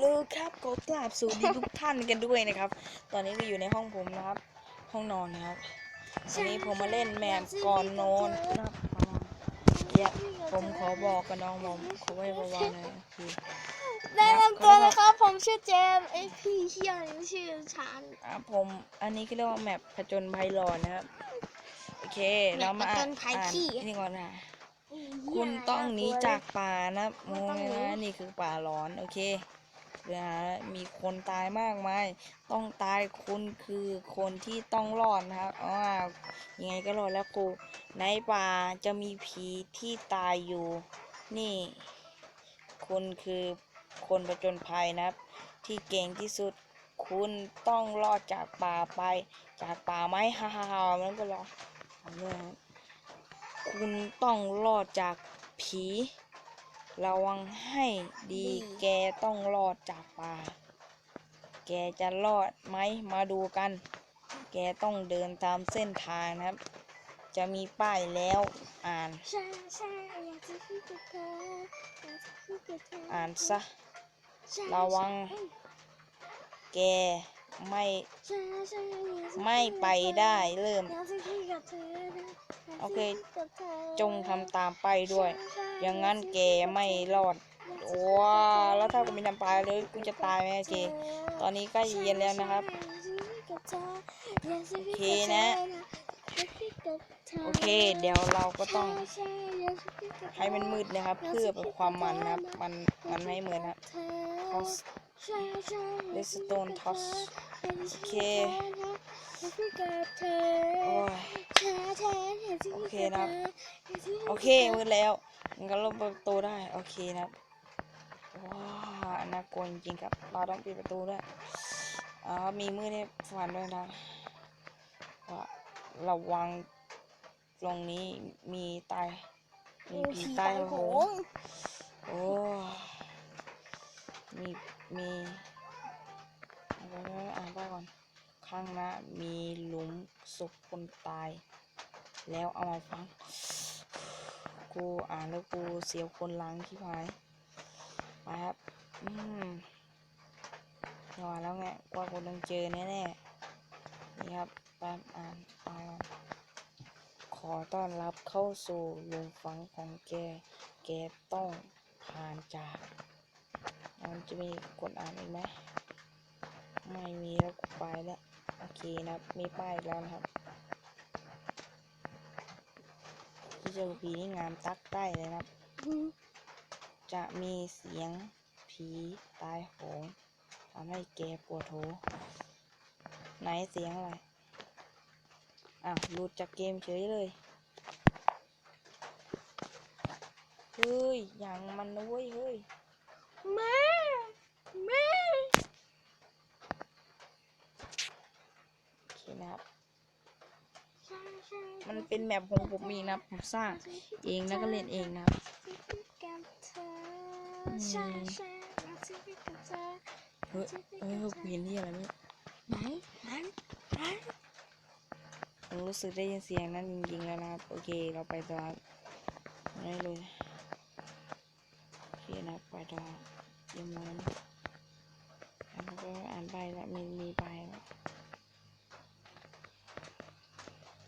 เลยครับขอกราบสวัสดีทุกท่านกันด้วยนะครับ ตอนนี้ก็อยู่ในห้องผมนะครับ ห้องนอนนะครับวันนี้ผมมาเล่นแมปก่อนนอนนะครับอย่าผมขอบอกกับน้องผมขอไว้เบาๆหน่อยคือได้นำตัวเลยครับ ผมชื่อเจมไอพี่เฮียนชื่อชานอะผมอันนี้ก็เรียกว่าแมปผจญภัยหลอนนะครับโอเคเรามาอ่านนี่ก่อนนะคุณต้องหนีจากป่านะโอ้ยนะนี่คือป่าหลอน โอเค เดี๋ยวหามีคนตายมากมายต้องตายคุณคือคนที่ต้องรอดนะครับอ๋อยังไงก็รอดแล้วครูในป่าจะมีผีที่ตายอยู่ นี่ คุณคือคนประจนภัยนะครับ ที่เก่งที่สุดคุณต้องรอดจากป่าไปจากป่าไหมฮ่าฮ่าฮ่ามันก็รอเอาเลยครับคุณต้องรอดจากผี ระวังให้ดีแกต้องรอดจากป่า แกจะรอดไหมมาดูกัน แกต้องเดินตามเส้นทางนะครับ จะมีป้ายแล้วอ่านใช่ใช่อยากจะพูดกับเธออยากจะพูดกับเธออ่านซะใช่ระวัง แก ไม่ใช่ใช่อยากจะพูดกับเธอไม่ไปได้เริ่มอยากจะพูดกับเธอนะโอเคยากจะพูดกับเธอจงทำตามไปด้วยใช่ใช่อย่างนั้นแกไม่รอดว้าแล้วถ้ากูมีทำตายเลยกูจะตายไหมโอเค ตอนนี้ใกล้เย็นแล้วนะครับ โอเคนะ โอเค เดี๋ยวเราก็ต้องให้มันมืดนะครับ เพื่อเป็นความมันนะครับ มันมันไม่เหมือนนะ Toss Redstone toss โอเคโอ้ยโอเคนะครับ โอเคมืดแล้วงั้นก็ลงประตูได้ โอเคนะครับว้าวน่ากลัวจริงครับ เราต้องปิดประตูด้วยอ่ามีมืดให้ฝันด้วยนะว่า ระวังตรงนี้มีตายมีผีตายโหงโอ้มีมีอะไรนะอ่านไปก่อนข้างหน้ามีหลุมศพคนตาย แล้วเอามาฟัง กูอ่านแล้วกูเสียวคนหลังที่พายไปครับ อืมว่าแล้วไงว่ากูต้องเจอแน่ๆ นี่ครับแป๊บอ่านไปก่อนขอต้อนรับเข้าสู่หลุมฝังของแก แกต้องผ่านจากมันจะมีคนอ่านอีกไหมไม่มีแล้วกูไปแล้วโอเคนะครับมีป้ายแล้วนะครับที่เจอผีนี่งามตักใต้เลยนะครับ จะมีเสียงผีตายโหงทำให้แกปวดหู ไหนเสียงอะไร อ้าวหลุดจากเกมเฉยเลย เฮ้ย อย่างมันนะเว้ย เฮ้ย แม่ แม่ โอเคนะครับใช่ใช่มันเป็นแมปของผมเองนะครับผมสร้างเองแล้วก็เล่นเองนะครับกับเธอใช่ใช่อยากจะพูดกับเธอเฮ้ยเฮ้ยกูเห็นที่อะไรไหม ไหนไหนไหนผมรู้สึกได้ยินเสียงนั้นจริงๆแล้วนะครับ โอเคเราไปต่อครับได้เลยโอเคนะครับไปต่อเยี่ยมเลยนะแล้วก็อ่านไปแล้วมีมีไปแล้ว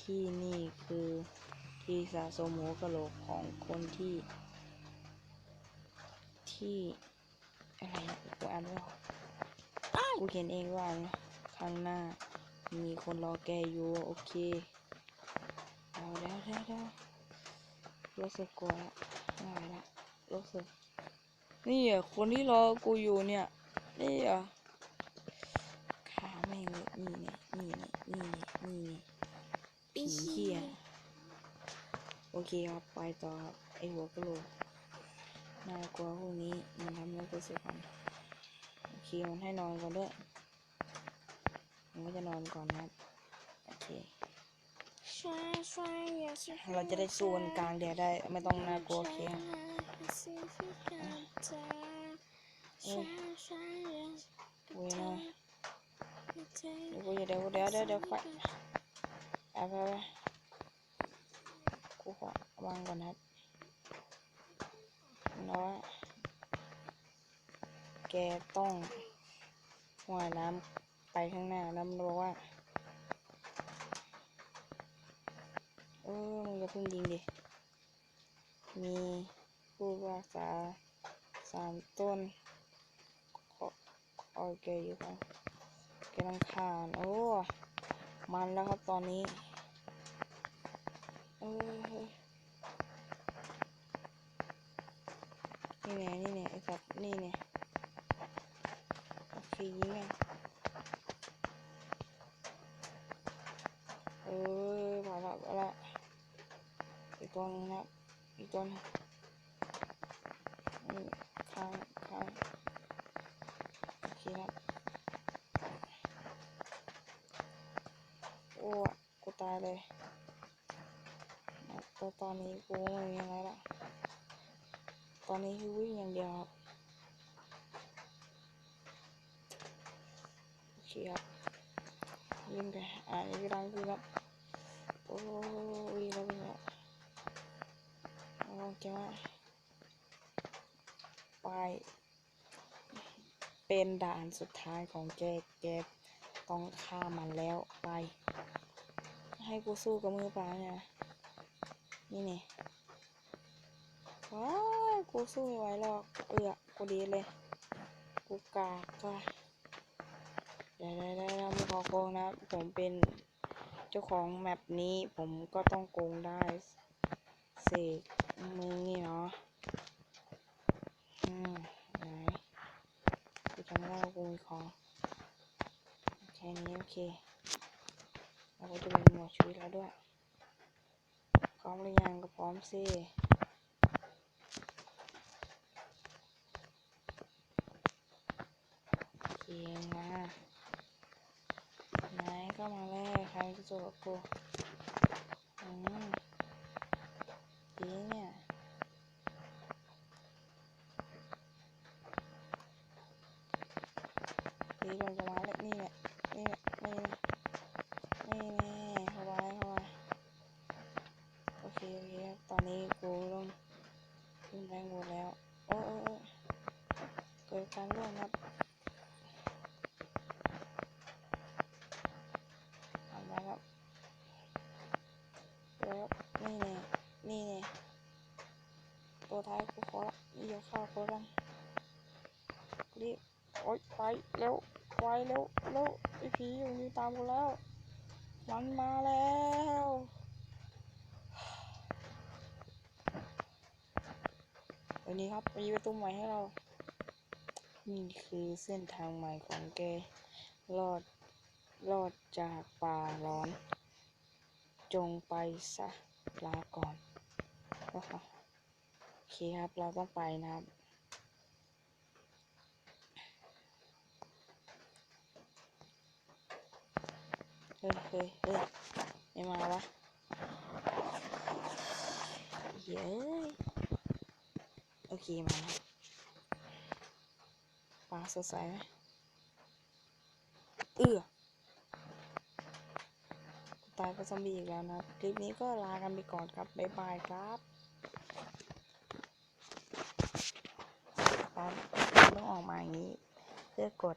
ที่นี่คือที่สะสมหัวกะโหลกของคนที่ ที่ อะไรนะกูอ่านไม่ออกกูเขียนเองว่านะ ข้างหน้า มีคนรอแกอยู่โอเคเอาแล้วแล้วแล้วรู้สึกกลัวละไม่ไหวละรู้สึกนี่อะคนที่รอกูอยู่เนี่ยนี่อะขาแม่งเลยนี่เนี่ยนี่เนี่ยนี่เนี่ยนี่เนี่ยผีเหี้ยโอเคครับไปต่อครับไอหัวกะโหลกน่ากลัวพวกนี้มันทำให้รู้สึกมันโอเคมันให้นอนก่อนด้วยผม ก็จะนอนก่อนนะครับโอเคใช่ใช่อยากจะพูเราจะได้สู้กันกลางแดดได้ไม่ต้องน่ากลัวโอเคครับใช่ใช่ใช่ใช่อยากจะโอ้ยนะพูดกับเธอเดี๋ยวกูจะเดี๋ยวเดี๋ยวเดี๋ยวเดี๋ยวไฟไปไปไปกูขอวางก่อนนะครับเนาะโอเคแกต้องว่ายน้ำ ไปข้างหน้าแล้วมันบอกว่า เออมึงจะพึ่งยิงดิ มีผู้รักษาสามต้นขอโอเคอยู่ครับกำลังขานโอ้ มันแล้วครับตอนนี้เออเฮ้ยนี่แน่นี่แน่ไอ้สัตว์นี่แน่โอเคยิงอะ ตัวนึงนะครับอีกตัวนึงนี่ข้างข้างโอเคครับโอ้กูตายเลยแต่ตอนนี้กูไม่มีอะไรละตอนนี้คือวิ่งอย่างเดียวครับโอเคครับวิ่งไปอ่านี่กำลังวิ่งครับโอ้วิ่งแล้ววิ่งแล้ว โอเคว่าไป เป็นด่านสุดท้ายของแกแกต้องฆ่ามันแล้วไป ให้กูสู้กับมือเปล่าเนี่ยนี่นี่ว้ากูสู้ไม่ไหวหรอกเอือกูดีเลย กูกากก็เดี๋ยวได้ได้ได้ไม่ขอโกงนะ ผมเป็นเจ้าของแมปนี้ผมก็ต้องโกงได้เสก มือนี่เนาะอืมไหนกูจำไม่ได้ว่ากูมีของแค่นี้โอเคเราก็จะเป็นหมวดชีวิตแล้วด้วย พร้อมหรือยังก็พร้อมสิโอเคมาไหนก็มาเลยใครจะสู้กับกูอืมดีเนี่ย ดีลงจะมาแล้วนี่เนี่ยนี่เนี่ยนี่เนี่ยนี่เนี่ยเข้าไปเข้าไปโอเคโอเคครับตอนนี้กูต้องขึ้นแรงหมดแล้ว โอ้โอ้โอ้เกิดการร่วงครับเอามาครับแล้วนี่เนี่ยนี่เนี่ยตัวท้ายกูขอละเดี๋ยวเข้ากูกันรีบโอ๊ยไปเร็วไปเร็วเร็วไอ้ผีอยู่นี่ตามกูแล้ว มันมาแล้วเดี๋ยวนี้ครับมีประตูใหม่ให้เรา นี่คือเส้นทางใหม่ของแกรอดรอดจากป่าร้อน จงไปซะลาก่อนโอเคครับเราต้องไปนะครับเฮ้ยเฮ้ยเฮ้ยไม่มาวะเย้ยโอเคมาแล้วปลา สดใสไหมเอือตายก็ซอมบี้อีกแล้วนะคลิปนี้ก็ลากันไปก่อนครับ บ๊ายบายครับต้องออกมาอย่างนี้ เพื่อกด